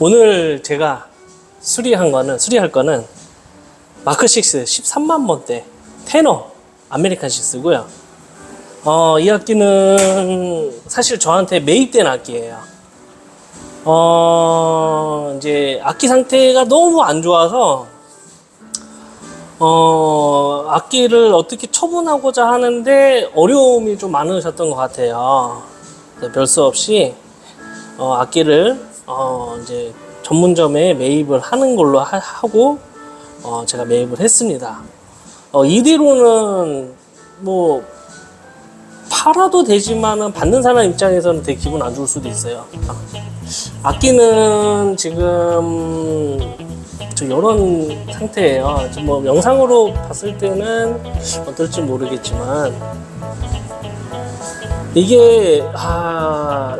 오늘 제가 수리한 거는 수리할 거는 마크 6 13만 번대 테너 아메리칸 6고요. 어, 이 악기는 사실 저한테 매입된 악기예요. 어, 이제 악기 상태가 너무 안 좋아서 어, 악기를 어떻게 처분하고자 하는데 어려움이 좀 많으셨던 것 같아요. 별수 없이 어, 악기를 어, 이제 전문점에 매입을 하는 걸로 하, 고 어, 제가 매입을 했습니다. 어, 이대로는 뭐 팔아도 되지만은 받는 사람 입장에서는 되게 기분 안 좋을 수도 있어요. 악기는 지금 저 이런 상태예요. 뭐 영상으로 봤을 때는 어떨지 모르겠지만 이게 아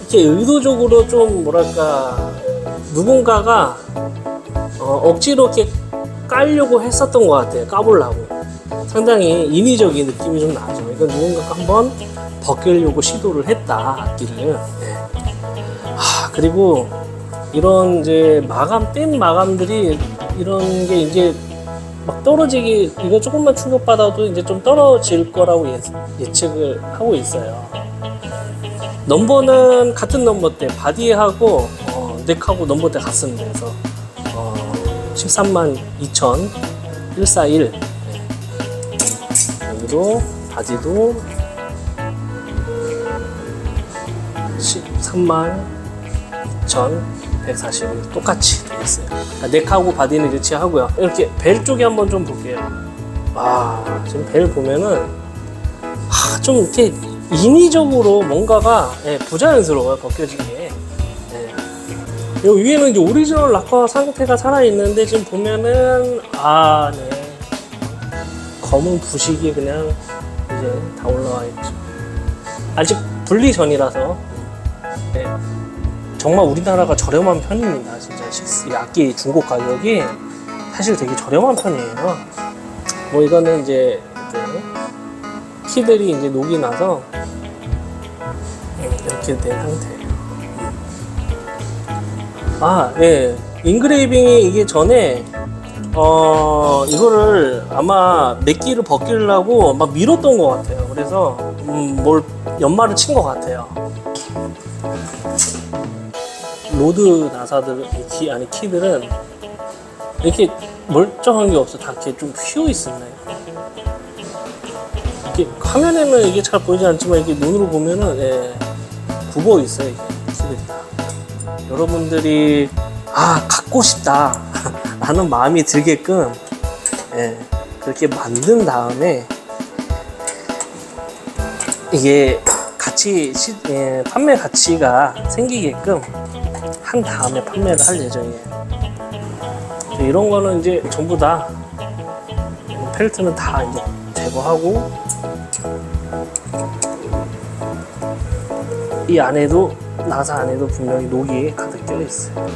이렇게 의도적으로 좀 뭐랄까 누군가가 어, 억지로 이렇게 깔려고 했었던 것 같아요. 까보려고 상당히 인위적인 느낌이 좀 나죠. 이건 누군가가 한번 벗기려고 시도를 했다 악기를. 네. 아 그리고 이런 이제 마감 뺀 마감들이 이런 게 이제 막 떨어지기 이거 조금만 충격받아도 이제 좀 떨어질 거라고 예, 예측을 하고 있어요. 넘버는 같은 넘버대 바디하고 어, 넥하고 넘버대 같습니다. 그래서 어, 13만 2천 141 네. 여기도 바디도 13만 2,140은 똑같이 되겠어요. 그러니까 넥하고 바디는 일치하고요. 이렇게 벨 쪽에 한번 좀 볼게요. 와, 지금 벨 보면은 하, 좀 이렇게 인위적으로 뭔가가 예, 부자연스러워요 벗겨지게. 예. 요 위에는 이제 오리지널 락커 상태가 살아 있는데 지금 보면은 아, 네. 검은 부식이 그냥 이제 다 올라와 있죠. 아직 분리 전이라서 네. 정말 우리나라가 저렴한 편입니다. 진짜 식스- 이 악기 중고 가격이 사실 되게 저렴한 편이에요. 뭐 이거는 이제 이제 키들이 이제 녹이 나서 이렇게 된 상태예요. 아, 예. 인그레이빙이 이게 전에 어 이거를 아마 맥기를 벗기려고 막 밀었던 것 같아요. 그래서 음, 뭘 연마를 친 것 같아요. 로드 나사들 이키 아니 키들은 이렇게 멀쩡한 게 없어 다 이렇게 좀 휘어 있습니다. 이렇게 화면에는 이게 잘 보이지 않지만 이게 눈으로 보면은 예, 굽어 있어요 이게 키들이 다. 여러분들이 아 갖고 싶다 라는 마음이 들게끔 예, 그렇게 만든 다음에 이게 가치 시, 예, 판매 가치가 생기게끔 한 다음에 판매를 할 예정이에요. 이런 거는 이제 전부 다 펠트는 다 이제 제거하고 이 안에도 나사 안에도 분명히 녹이 가득 껴 있어요.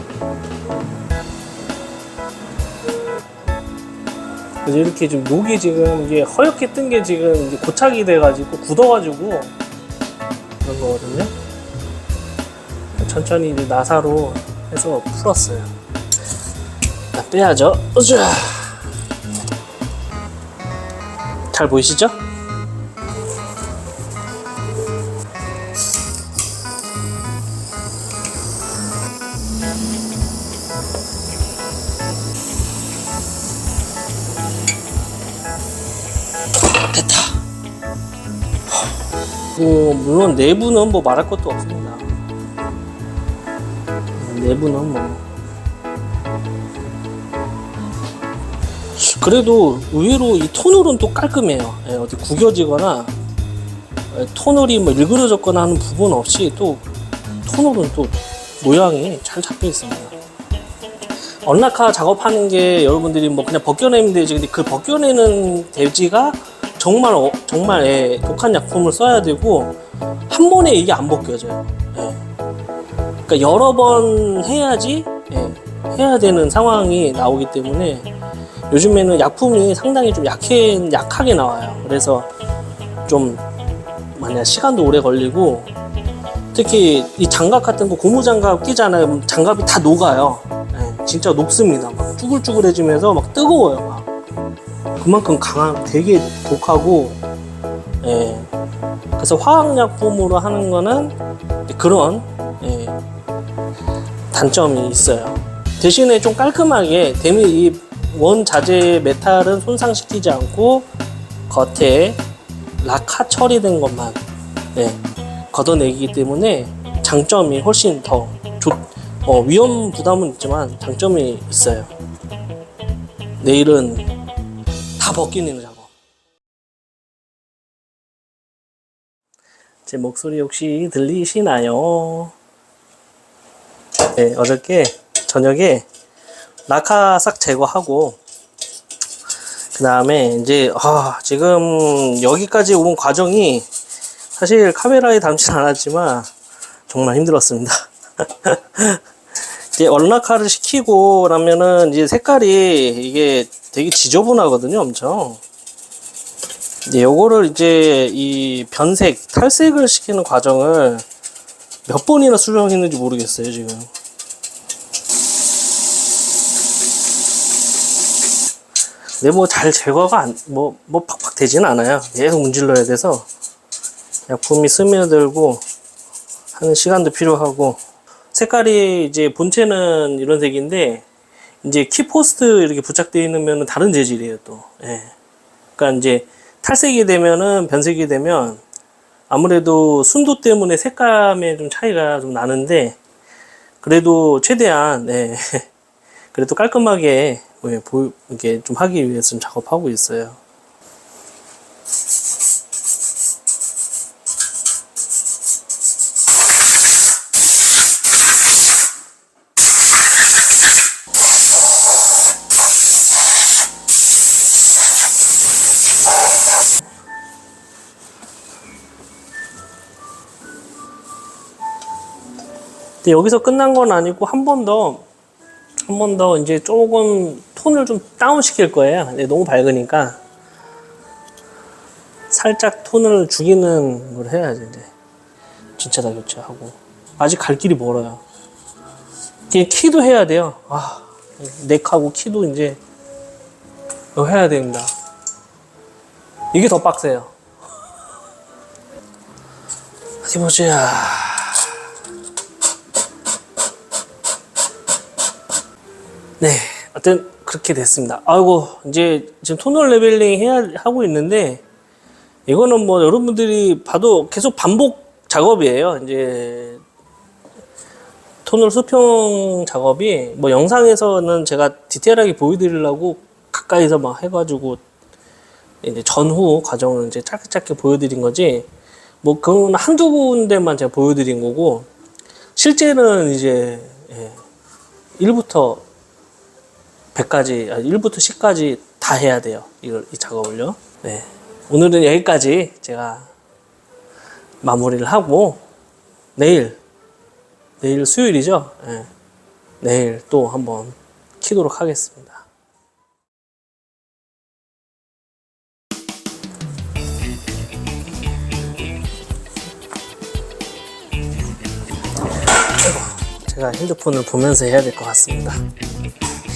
그래서 이렇게 지금 녹이 지금 이게 허옇게 뜬 게 지금 고착이 돼가지고 굳어가지고 그런 거거든요. 천천히 이제 나사로 해서 풀었어요. 자, 빼야죠. 으쌰. 잘 보이시죠? 됐다. 뭐 물론 내부는 뭐 말할 것도 없습니다. 내부는 뭐 그래도 의외로 이 토놀은 또 깔끔해요. 예, 어디 구겨지거나 예, 토놀이 뭐 일그러졌거나 하는 부분 없이 또 토놀은 또 모양이 잘 잡혀 있습니다. 언라카 작업하는 게 여러분들이 뭐 그냥 벗겨내면 되지 근데 그 벗겨내는 대지가 정말 어- 정말 예, 독한 약품을 써야 되고 한 번에 이게 안 벗겨져요. 예. 그러니까 여러 번 해야지 예, 해야 되는 상황이 나오기 때문에 요즘에는 약품이 상당히 좀 약해 약하게 나와요. 그래서 좀 만약 시간도 오래 걸리고 특히 이 장갑 같은 거 고무 장갑 끼잖아요. 장갑이 다 녹아요. 예, 진짜 녹습니다. 막 쭈글쭈글해지면서 막 뜨거워요. 막. 그만큼 강한 되게 독하고 예. 그래서 화학약품으로 하는 거는 그런 예, 단점이 있어요. 대신에 좀 깔끔하게 데미 이 원 자재 메탈은 손상시키지 않고 겉에 라카 처리된 것만 예, 걷어내기 때문에 장점이 훨씬 더 좋, 어, 위험 부담은 있지만 장점이 있어요. 내일은 다 벗기는 작업. 제 목소리 혹시 들리시나요? 네, 어저께 저녁에 라카 싹 제거하고 그 다음에 이제 아, 지금 여기까지 온 과정이 사실 카메라에 담진 않았지만 정말 힘들었습니다. 이제 얼라카를 시키고 나면은 이제 색깔이 이게 되게 지저분하거든요, 엄청. 이제 요거를 이제 이 변색, 탈색을 시키는 과정을 몇 번이나 수정했는지 모르겠어요, 지금. 근데 뭐 잘 제거가 안, 뭐, 뭐 팍팍 되진 않아요. 계속 문질러야 돼서 약품이 스며들고 하는 시간도 필요하고 색깔이 이제 본체는 이런 색인데 이제 키포스트 이렇게 부착되어 있으면 다른 재질이에요 또. 예. 그러니까 이제 탈색이 되면은 변색이 되면 아무래도 순도 때문에 색감에 좀 차이가 좀 나는데 그래도 최대한 예. 그래도 깔끔하게 예, 보 이렇게 좀 하기 위해서 좀 작업하고 있어요. 여기서 끝난 건 아니고 한 번 더, 한 번 더 이제 조금 톤을 좀 다운 시킬 거예요. 너무 밝으니까. 살짝 톤을 죽이는 걸 해야지, 이제. 진짜 다 교체하고. 아직 갈 길이 멀어요. 이게 키도 해야 돼요. 아, 넥하고 키도 이제, 해야 됩니다. 이게 더 빡세요. 어디 보자. 네, 하여튼 그렇게 됐습니다. 아이고 이제 지금 토널 레벨링 해야 하고 있는데 이거는 뭐 여러분들이 봐도 계속 반복 작업이에요. 이제 토널 수평 작업이 뭐 영상에서는 제가 디테일하게 보여드리려고 가까이서 막 해가지고 이제 전후 과정을 이제 짧게 짧게 보여드린 거지 뭐 그건 한두 군데만 제가 보여드린 거고 실제는 이제 예, 1부터 100까지, 아, 1부터 10까지 다 해야 돼요. 이걸, 이 작업을요. 네. 오늘은 여기까지 제가 마무리를 하고, 내일, 내일 수요일이죠. 네. 내일 또 한번 키도록 하겠습니다. 제가 핸드폰을 보면서 해야 될 것 같습니다.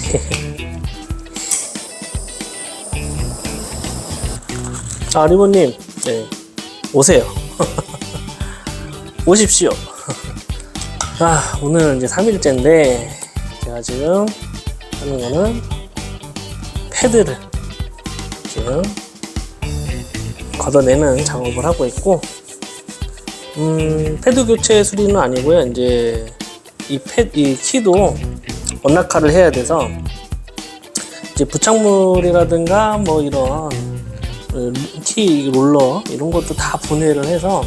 아, 리본님, 네, 오세요. 오십시오. 아, 오늘 이제 3일째인데, 제가 지금 하는 거는 패드를 지금 걷어내는 작업을 하고 있고, 음, 패드 교체 수리는 아니고요. 이제 이 패, 이 키도 언락화를 해야 돼서 이제 부착물이라든가 뭐 이런 키 롤러 이런 것도 다 분해를 해서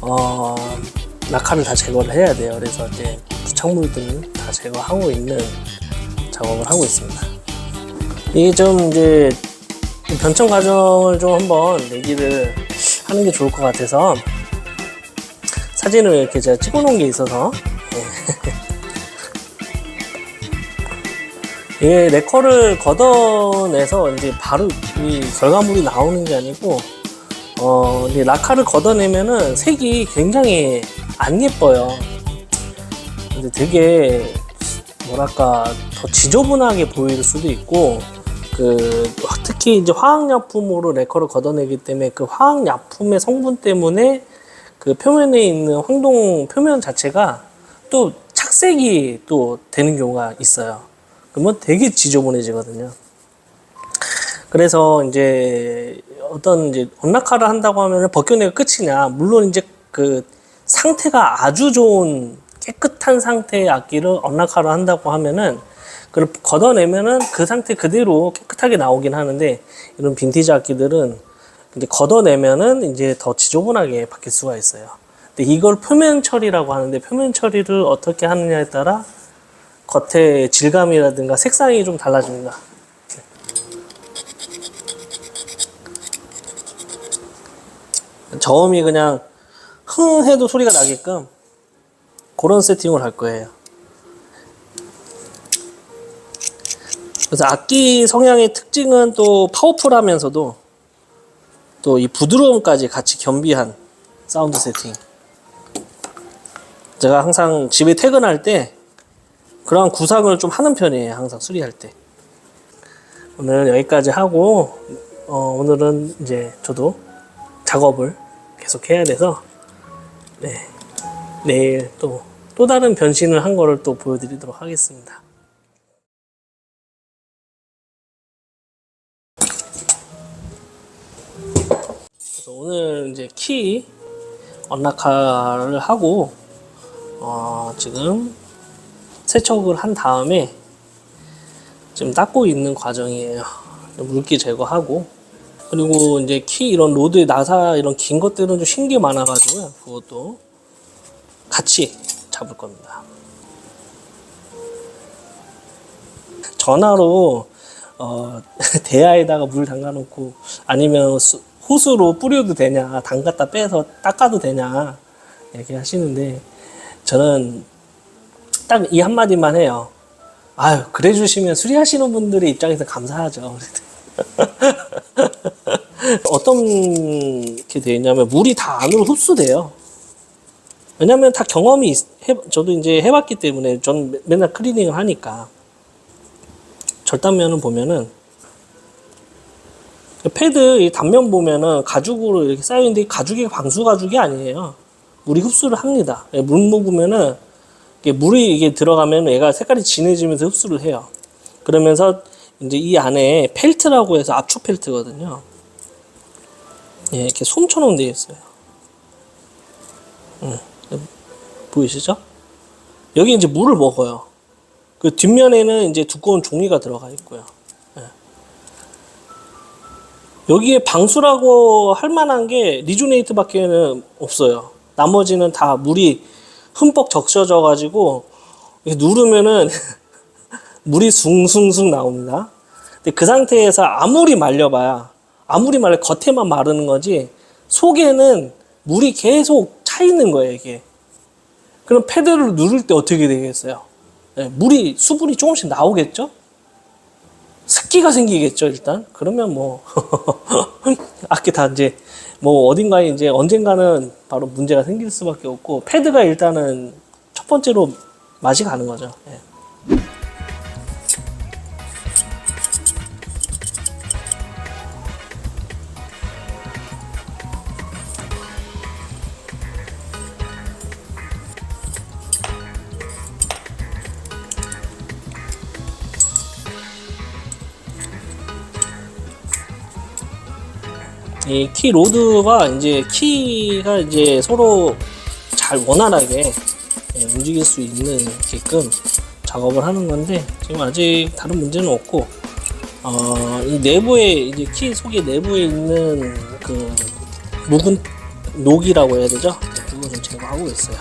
어 낙하를 다 제거를 해야 돼요. 그래서 이제 부착물들을 다 제거하고 있는 작업을 하고 있습니다. 이게 좀 이제 변청 과정을 좀 한번 얘기를 하는 게 좋을 것 같아서 사진을 이렇게 제가 찍어 놓은 게 있어서 이게 네커를 걷어내서 이제 바로 이 결과물이 나오는 게 아니고 어 이제 라카를 걷어내면은 색이 굉장히 안 예뻐요. 근데 되게 뭐랄까 더 지저분하게 보일 수도 있고 그 특히 이제 화학약품으로 레커를 걷어내기 때문에 그 화학약품의 성분 때문에 그 표면에 있는 황동 표면 자체가 또 착색이 또 되는 경우가 있어요. 그러면 되게 지저분해지거든요. 그래서 이제 어떤 이제 언락화를 한다고 하면 벗겨내가 끝이냐. 물론 이제 그 상태가 아주 좋은 깨끗한 상태의 악기를 언락화를 한다고 하면은 그걸 걷어내면은 그 상태 그대로 깨끗하게 나오긴 하는데 이런 빈티지 악기들은 이제 걷어내면은 이제 더 지저분하게 바뀔 수가 있어요. 근데 이걸 표면 처리라고 하는데 표면 처리를 어떻게 하느냐에 따라 겉의 질감이라든가 색상이 좀 달라집니다. 저음이 그냥 흥 해도 소리가 나게끔 그런 세팅을 할 거예요. 그래서 악기 성향의 특징은 또 파워풀하면서도 또 이 부드러움까지 같이 겸비한 사운드 세팅. 제가 항상 집에 퇴근할 때 그런 구상을 좀 하는 편이에요. 항상 수리할 때. 오늘 여기까지 하고 어, 오늘은 이제 저도 작업을 계속 해야 돼서 네, 내일 또또 다른 변신을 한 거를 또 보여드리도록 하겠습니다. 오늘 이제 키 언락화를 하고 어, 지금 세척을 한 다음에 지금 닦고 있는 과정이에요. 물기 제거하고 그리고 이제 키 이런 로드 나사 이런 긴 것들은 좀쉰게 많아가지고 그것도 같이 잡을 겁니다. 전화로 어, 대야에다가 물 담가놓고 아니면 수- 호수로 뿌려도 되냐 담갔다 빼서 닦아도 되냐 얘기하시는데 저는 딱 이 한마디만 해요. 아유 그래 주시면 수리하시는 분들의 입장에서 감사하죠. 어떤 게 되어 있냐면 물이 다 안으로 흡수돼요. 왜냐면 다 경험이 있- 해, 저도 이제 해봤기 때문에 전 매- 맨날 클리닝을 하니까 절단면을 보면은 그 패드 이 단면 보면은 가죽으로 이렇게 쌓여 있는데 이 가죽이 방수 가죽이 아니에요. 물이 흡수를 합니다. 예, 물 먹으면은 이게 물이 이게 들어가면 얘가 색깔이 진해지면서 흡수를 해요. 그러면서 이제 이 안에 펠트라고 해서 압축 펠트거든요. 예, 이렇게 솜처럼 되어 있어요. 음, 보이시죠? 여기 이제 물을 먹어요. 그 뒷면에는 이제 두꺼운 종이가 들어가 있고요. 예. 여기에 방수라고 할 만한 게 리조네이트밖에는 없어요. 나머지는 다 물이 흠뻑 적셔져 가지고 누르면은 물이 숭숭숭 나옵니다. 근데 그 상태에서 아무리 말려봐야 아무리 말려 겉에만 마르는 거지 속에는 물이 계속 차 있는 거예요 이게. 그럼 패드를 누를 때 어떻게 되겠어요? 예, 물이 수분이 조금씩 나오겠죠? 습기가 생기겠죠 일단. 그러면 뭐 악기 다 이제 뭐 어딘가에 이제 언젠가는 바로 문제가 생길 수밖에 없고 패드가 일단은 첫 번째로 맛이 가는 거죠. 예. 이 키 로드가 이제 키가 이제 서로 잘 원활하게 예, 움직일 수 있는 게끔 작업을 하는 건데 지금 아직 다른 문제는 없고 어, 이 내부에 이제 키 속에 내부에 있는 그 묵은 녹이라고 해야 되죠? 네, 그거 좀 제거하고 있어요.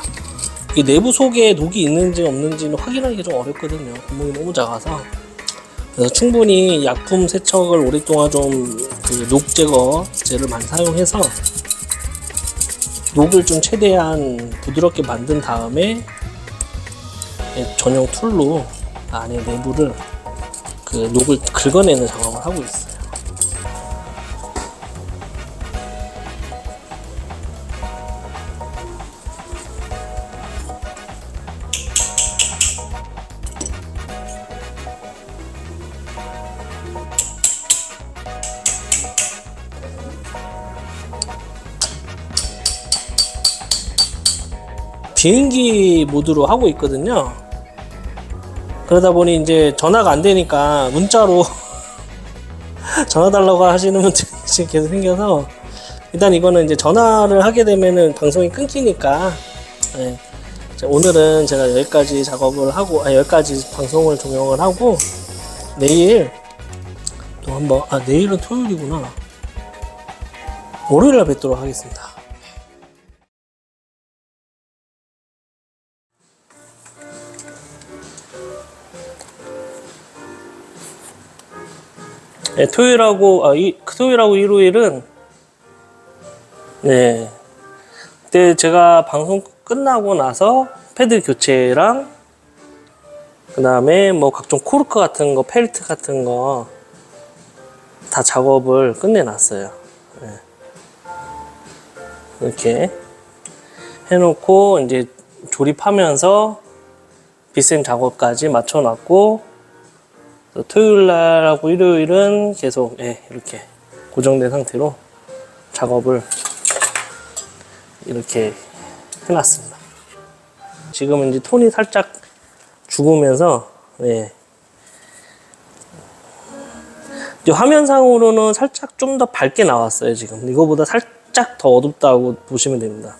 이 내부 속에 녹이 있는지 없는지는 확인하기가 좀 어렵거든요. 구멍이 너무 작아서. 그래서 충분히 약품 세척을 오랫동안 좀 그 녹 제거제를 많이 사용해서 녹을 좀 최대한 부드럽게 만든 다음에 예, 전용 툴로 안에 내부를 그 녹을 긁어내는 작업을 하고 있어요. 비행기 모드로 하고 있거든요. 그러다 보니 이제 전화가 안 되니까 문자로 전화 달라고 하시는 분들이 계속 생겨서 일단 이거는 이제 전화를 하게 되면은 방송이 끊기니까 예. 자, 오늘은 제가 여기까지 작업을 하고 아, 여기까지 방송을 종영을 하고 내일 또 한번 아 내일은 토요일이구나 월요일날 뵙도록 하겠습니다. 네, 토요일하고 아, 이 토요일하고 일요일은 네 그때 제가 방송 끝나고 나서 패드 교체랑 그 다음에 뭐 각종 코르크 같은 거, 펠트 같은 거 다 작업을 끝내놨어요. 네. 이렇게 해놓고 이제 조립하면서 비쌤 작업까지 맞춰놨고 토요일 날하고 일요일은 계속 예, 이렇게 고정된 상태로 작업을 이렇게 해놨습니다. 지금은 이제 톤이 살짝 죽으면서 예. 화면상으로는 살짝 좀 더 밝게 나왔어요 지금 이거보다 살짝 더 어둡다고 보시면 됩니다.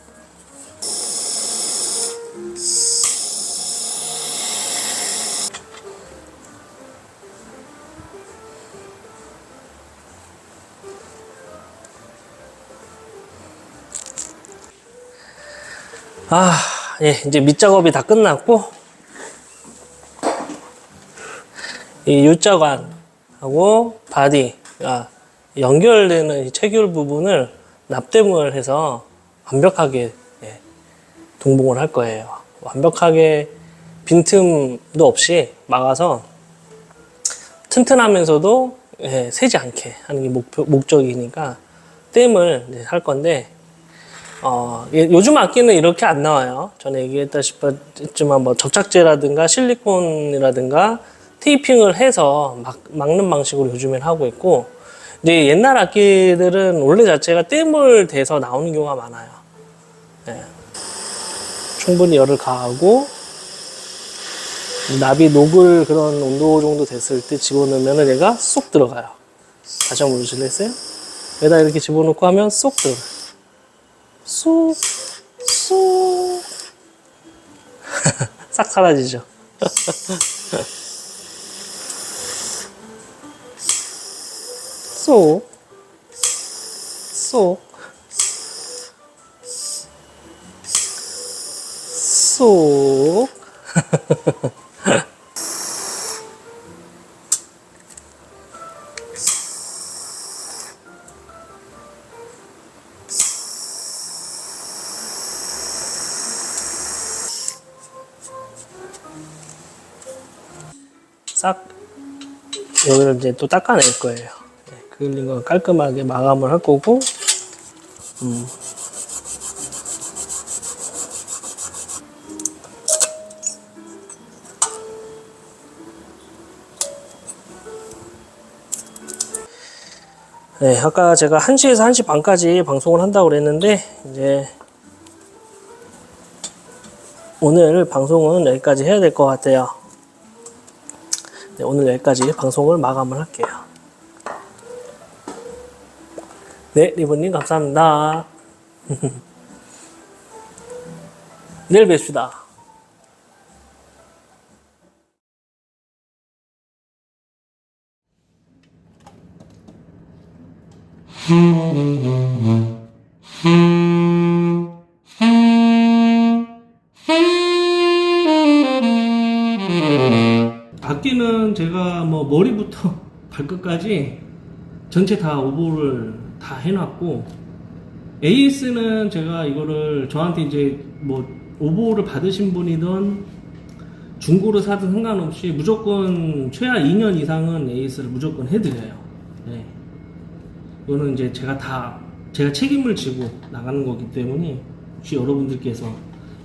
아, 예, 이제 밑작업이 다 끝났고, 이 U자관하고 바디가 연결되는 이 체결 부분을 납땜을 해서 완벽하게 예, 동봉을 할 거예요. 완벽하게 빈틈도 없이 막아서 튼튼하면서도 예, 새지 않게 하는 게 목표, 목적이니까 이제 할 건데 어, 예, 요즘 악기는 이렇게 안 나와요. 전에 얘기했다시피지만 뭐 접착제라든가 실리콘이라든가 테이핑을 해서 막, 막는 방식으로 요즘엔 하고 있고 근데 옛날 악기들은 원래 자체가 땜을 대서 나오는 경우가 많아요. 예. 충분히 열을 가하고 납이 녹을 그런 온도 정도 됐을 때 집어넣으면 얘가 쏙 들어가요. 다시 한번 보실래요? 여기다 이렇게 집어넣고 하면 쏙 들어가요. 쏙, 쏙. 싹 사라지죠. 쏙, 쏙, 쏙. 여기를 이제 또 닦아낼 거예요. 네, 그을린 거 깔끔하게 마감을 할 거고, 음. 네, 아까 제가 1시에서 1시 반까지 방송을 한다고 그랬는데, 이제, 오늘 방송은 여기까지 해야 될 것 같아요. 네, 오늘 여기까지 방송을 마감을 할게요. 네, 리본님 감사합니다. 내일 뵙시다. 악 제가 뭐 머리부터 발끝까지 전체 다 오버를 다 해놨고 AS는 제가 이거를 저한테 이제 뭐 오버를 받으신 분이든 중고로 사든 상관없이 무조건 최하 2년 이상은 AS를 무조건 해드려요. 네. 이거는 이제 제가 다 제가 책임을 지고 나가는 거기 때문에 혹시 여러분들께서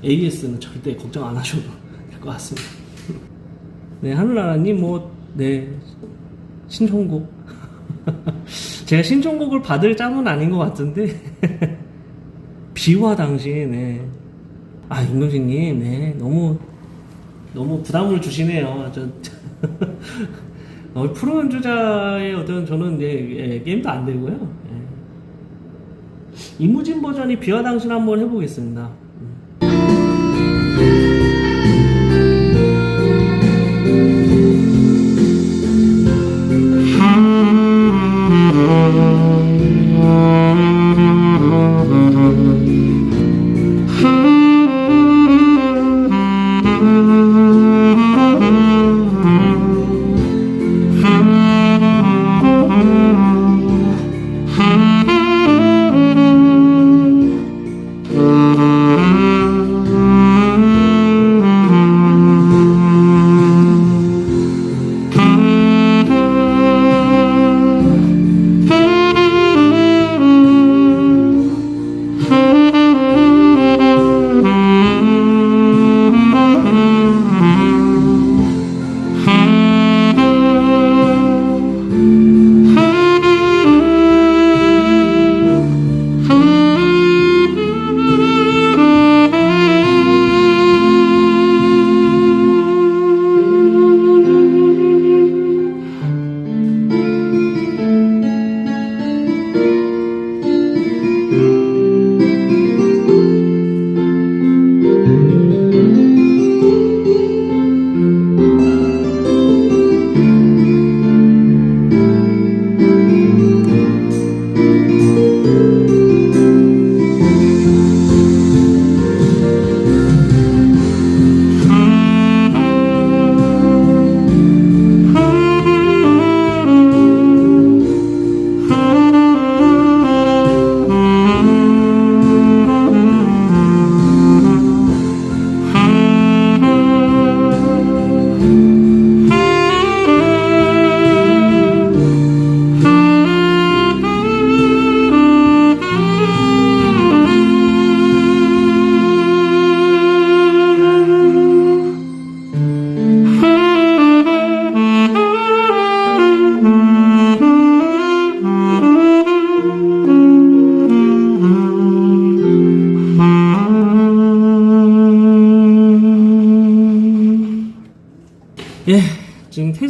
AS는 절대 걱정 안 하셔도 될 것 같습니다. 네, 하늘나라님, 뭐, 네, 신청곡. 제가 신청곡을 받을 짬은 아닌 것 같은데, 비와 당신, 네. 아 임금식님, 네 너무 너무 부담을 주시네요. 저, 어, 프로 연주자의 어떤 저는 예, 예, 게임도 안 되고요. 예. 이무진 버전이 비와 당신 한번 해보겠습니다.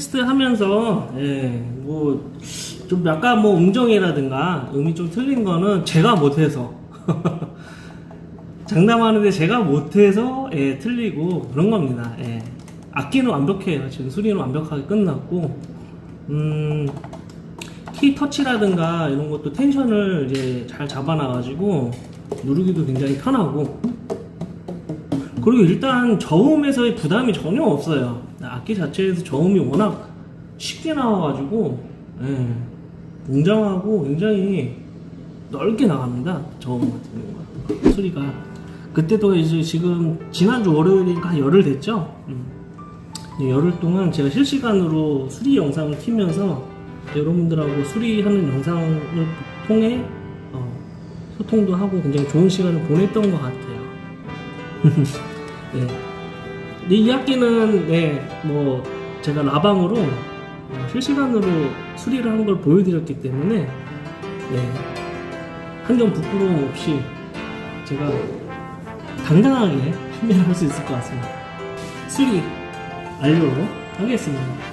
테스트 하면서, 예, 뭐, 좀 약간 뭐 음정이라든가 음이 좀 틀린 거는 제가 못해서. 장담하는데 제가 못해서, 예, 틀리고 그런 겁니다. 예. 악기는 완벽해요. 지금 수리는 완벽하게 끝났고, 음, 키 터치라든가 이런 것도 텐션을 이제 잘 잡아놔가지고 누르기도 굉장히 편하고, 그리고 일단 저음에서의 부담이 전혀 없어요. 악기 자체에서 저음이 워낙 쉽게 나와가지고 예, 웅장하고 굉장히 넓게 나갑니다. 저음 같은 경우가 소리가 그때도 이제 지금 지난주 월요일이니까 한 열흘 됐죠. 음. 이 열흘 동안 제가 실시간으로 수리 영상을 키면서 여러분들하고 수리하는 영상을 통해 어, 소통도 하고 굉장히 좋은 시간을 보냈던 것 같아요. 네. 이 학기는 네, 뭐 제가 라방으로 어, 실시간으로 수리를 한 걸 보여드렸기 때문에 네, 한점 부끄러움 없이 제가 당당하게 판매를 할 수 있을 것 같습니다. 수리 완료로 하겠습니다.